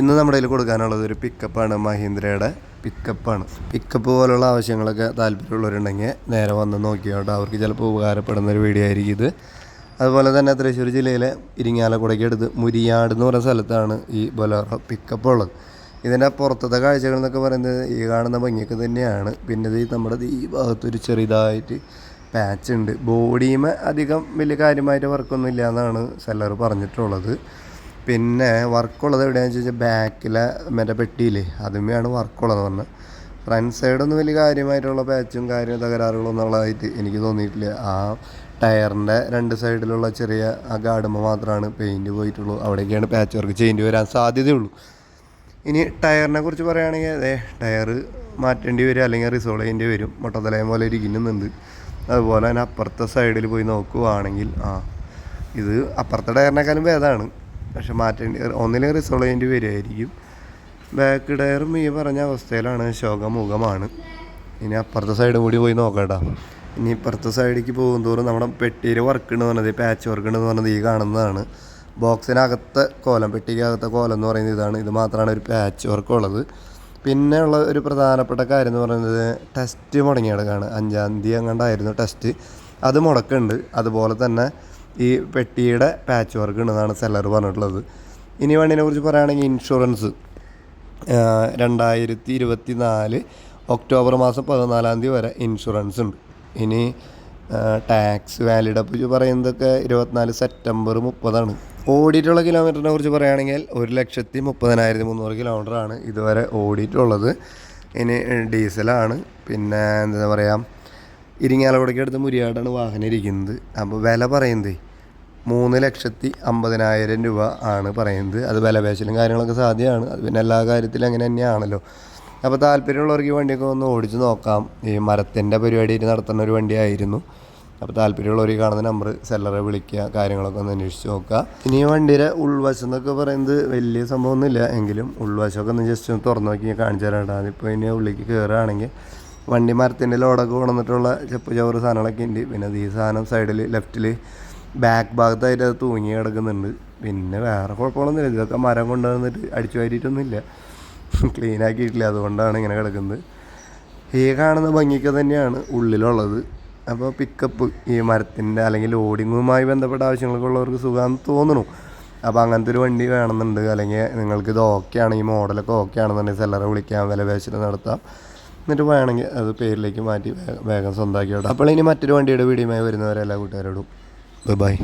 ഇന്ന് നമ്മുടെ കയ്യിൽ കൊടുക്കാനുള്ളത് ഒരു പിക്കപ്പാണ് മഹീന്ദ്രയുടെ പിക്കപ്പാണ് പിക്കപ്പ് പോലുള്ള ആവശ്യങ്ങളൊക്കെ താല്പര്യമുള്ളവരുണ്ടെങ്കിൽ നേരെ വന്ന് നോക്കിയോട്ടോ. അവർക്ക് ചിലപ്പോൾ ഉപകാരപ്പെടുന്ന ഒരു വീഡിയോ ആയിരിക്കും ഇത്. അതുപോലെ തന്നെ തൃശ്ശൂർ ജില്ലയിലെ ഇരിങ്ങാലക്കുടയ്ക്ക് അടുത്ത് മുരിയാട് എന്ന് പറയുന്ന സ്ഥലത്താണ് ഈ ബൊലോറോ പിക്കപ്പ് ഉള്ളത്. ഇതിന്റെ പുറത്തത്തെ കാഴ്ചകൾ എന്നൊക്കെ പറയുന്നത് ഈ കാണുന്ന ഭംഗിയൊക്കെ തന്നെയാണ്. പിന്നെ ഈ നമ്മുടെ ഈ ഭാഗത്തൊരു ചെറിയതായിട്ട് പാച്ച് ഉണ്ട്. ബോഡിയുമേ അധികം വലിയ കാര്യമായിട്ട് വർക്കൊന്നും ഇല്ല എന്നാണ് സെല്ലർ പറഞ്ഞിട്ടുള്ളത്. പിന്നെ വർക്കുള്ളത് എവിടെയാണെന്ന് വെച്ചാൽ ബാക്കിലെ മറ്റേ പെട്ടിയില്ലേ അതുമ്മയാണ് വർക്കുള്ളത് പറഞ്ഞത് ഫ്രണ്ട് സൈഡൊന്നും വലിയ കാര്യമായിട്ടുള്ള പാച്ചും കാര്യം തകരാറുകളൊന്നും ഉള്ളതായിട്ട് എനിക്ക് തോന്നിയിട്ടില്ല. ആ ടയറിന്റെ രണ്ട് സൈഡിലുള്ള ചെറിയ ആ ഗാർഡുമ്പോൾ മാത്രമാണ് പെയിന്റ് പോയിട്ടുള്ളൂ. അവിടേക്കാണ് പാച്ച് വർക്ക് ചെയ്യേണ്ടി വരാൻ സാധ്യതയുള്ളൂ. ഇനി ടയറിനെ കുറിച്ച് പറയുകയാണെങ്കിൽ അതെ ടയർ മാറ്റേണ്ടി വരും അല്ലെങ്കിൽ റിസോൾവ് ചെയ്യേണ്ടി വരും. മുട്ടത്തലയം പോലെ ഇരിക്കുന്നുണ്ട് അതുപോലെ തന്നെ അപ്പുറത്തെ സൈഡിൽ പോയി നോക്കുവാണെങ്കിൽ ആ ഇത് അപ്പുറത്തെ ടയറിനേക്കാളും ഭേദമാണ് പക്ഷെ മാറ്റേണ്ടി ഒന്നിലും റിസോൾവ് ചെയ്യേണ്ടി വരുമായിരിക്കും ബാക്ക് ടയറും ഈ പറഞ്ഞ അവസ്ഥയിലാണ്. ശോകമുഖമാണ്. ഇനി അപ്പുറത്തെ സൈഡ് കൂടി പോയി നോക്കട്ടോ. ഇനി ഇപ്പുറത്തെ സൈഡിലേക്ക് പോകും തോറും നമ്മുടെ പെട്ടിയിൽ വർക്ക് എന്ന് പറഞ്ഞത് പാച്ച് വർക്ക് എന്ന് പറഞ്ഞത് ഈ കാണുന്നതാണ്. ബോക്സിനകത്തെ കോലം പെട്ടിക്കകത്തെ കോലം എന്ന് പറയുന്നത് ഇതാണ്. ഇത് മാത്രമാണ് ഒരു പാച്ച് വർക്ക് ഉള്ളത്. പിന്നെ ഉള്ള ഒരു പ്രധാനപ്പെട്ട കാര്യം എന്ന് പറയുന്നത് ടെസ്റ്റ് മുടങ്ങി അഞ്ചാം തീയതി അങ്ങാണ്ടായിരുന്നു ടെസ്റ്റ് അത് മുടക്കുന്നുണ്ട്. അതുപോലെ തന്നെ ഈ പെട്ടിയുടെ പാച്ച് വർക്ക് ഉണ്ടെന്നാണ് സെല്ലർ പറഞ്ഞിട്ടുള്ളത്. ഇനി വണ്ടിനെ കുറിച്ച് പറയുകയാണെങ്കിൽ ഇൻഷുറൻസ് രണ്ടായിരത്തി ഇരുപത്തി നാല് ഒക്ടോബർ മാസം പതിനാലാം തീയതി വരെ ഇൻഷുറൻസ് ഉണ്ട്. ഇനി ടാക്സ് വാലിഡ് അപ്പോൾ പറയുന്നതൊക്കെ ഇരുപത്തിനാല് സെപ്റ്റംബർ മുപ്പതാണ്. ഓടിയിട്ടുള്ള കിലോമീറ്ററിനെ കുറിച്ച് പറയുകയാണെങ്കിൽ ഒരു ലക്ഷത്തി മുപ്പതിനായിരത്തി മുന്നൂറ് കിലോമീറ്ററാണ് ഇതുവരെ ഓടിയിട്ടുള്ളത്. ഇനി ഡീസലാണ് പിന്നെ എന്താ പറയുക ഇരിങ്ങാലക്കുടയ്ക്ക് അടുത്ത് മുരിയാടാണ് വാഹനം ഇരിക്കുന്നത്. അപ്പോൾ വില പറയുന്നത് മൂന്ന് ലക്ഷത്തി അമ്പതിനായിരം രൂപ ആണ് പറയുന്നത്. അത് വിലപേശലും കാര്യങ്ങളൊക്കെ സാധ്യമാണ്. അത് പിന്നെ എല്ലാ കാര്യത്തിലും അങ്ങനെ തന്നെയാണല്ലോ. അപ്പോൾ താല്പര്യമുള്ളവർക്ക് ഈ വണ്ടിയൊക്കെ ഒന്ന് ഓടിച്ച് നോക്കാം. ഈ മരത്തിന്റെ പരിപാടിയായിട്ട് നടത്തുന്ന ഒരു വണ്ടിയായിരുന്നു. അപ്പോൾ താല്പര്യമുള്ളവർ ഈ കാണുന്ന നമ്പർ സെല്ലറെ വിളിക്കുക കാര്യങ്ങളൊക്കെ ഒന്ന് അന്വേഷിച്ച് നോക്കുക. ഇനി വണ്ടിയുടെ ഉൾവശം എന്നൊക്കെ പറയുന്നത് വലിയ സംഭവമൊന്നുമില്ല. എങ്കിലും ഉൾവശമൊക്കെ ഒന്ന് ജസ്റ്റ് ഒന്ന് തുറന്നു നോക്കി കാണിച്ചു തരാം അതിപ്പോൾ ഇനി ഉള്ളിലേക്ക് കയറുകയാണെങ്കിൽ വണ്ടി മരത്തിന്റെ ലോഡൊക്കെ കൊണ്ടുവന്നിട്ടുള്ള ചെപ്പ് ചവറ് സാധനങ്ങളൊക്കെ ഉണ്ട്. പിന്നെ ഈ സാധനം സൈഡിൽ ലെഫ്റ്റിൽ ബാക്ക് ഭാഗത്തായിട്ട് അത് തൂങ്ങി കിടക്കുന്നുണ്ട്. പിന്നെ വേറെ കുഴപ്പമൊന്നുമില്ല ഇതൊക്കെ മരം കൊണ്ടുവന്നിട്ട് അടിച്ചു വാരിയിട്ടൊന്നുമില്ല. ക്ലീൻ ആക്കിയിട്ടില്ല. അതുകൊണ്ടാണ് ഇങ്ങനെ കിടക്കുന്നത്. ഈ കാണുന്ന ഭംഗിക്ക് തന്നെയാണ് ഉള്ളിലുള്ളത്. അപ്പോൾ പിക്കപ്പ് ഈ മരത്തിന്റെ അല്ലെങ്കിൽ ലോഡിങ്ങുമായി ബന്ധപ്പെട്ട ആവശ്യങ്ങൾക്കുള്ളവർക്ക് സുഖമാണെന്ന് തോന്നുന്നു. അപ്പോൾ അങ്ങനത്തെ ഒരു വണ്ടി വേണമെന്നുണ്ട്. അല്ലെങ്കിൽ നിങ്ങൾക്ക് ഇത് ഓക്കെ ആണ്. ഈ മോഡലൊക്കെ ഓക്കെ ആണെന്നുണ്ടെങ്കിൽ സെല്ലറെ വിളിക്കാം. വില പേശൽ നടത്താം. എന്നിട്ട് വേണമെങ്കിൽ അത് പേരിലേക്ക് മാറ്റി വേഗം സ്വന്തമാക്കി വിടാം. അപ്പോൾ ഇനി മറ്റൊരു വണ്ടിയുടെ വീഡിയോമായി വരുന്നവരെ എല്ലാ കൂട്ടുകാരോടും ബൈ